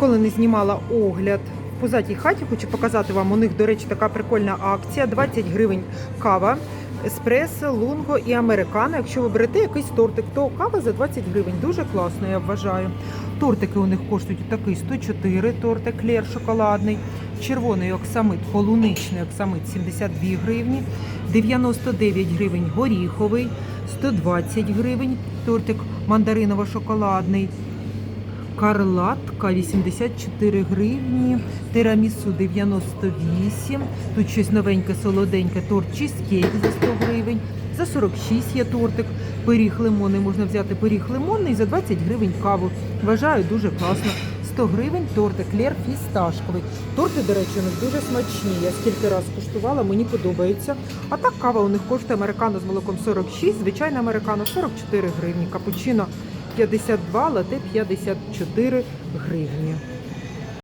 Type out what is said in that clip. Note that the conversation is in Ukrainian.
Коли не знімала огляд в позатій хаті, хочу показати вам. У них, до речі, така прикольна акція: 20 гривень кава, еспресо, лунго і американо. Якщо ви берете якийсь тортик, то кава за 20 гривень. Дуже класно, я вважаю. Тортики у них коштують такий 104 тортик, клер шоколадний, червоний оксамит, полуничний оксамит 72 гривні, 99 гривень горіховий, 120 гривень, тортик мандариново-шоколадний. Карлатка 84 гривні, тирамісу 98, тут щось новеньке, солоденьке, торт чизкейк за 100 гривень, за 46 є тортик, пиріг лимонний, можна взяти пиріг лимонний за 20 гривень каву. Вважаю, дуже класно. 100 гривень тортик Лєр фісташковий. Торти, до речі, у них дуже смачні. Я скільки раз куштувала, мені подобається. А так кава у них коштує американо з молоком 46, звичайна американо 44 гривні, капучино 52, лате 54 гривні.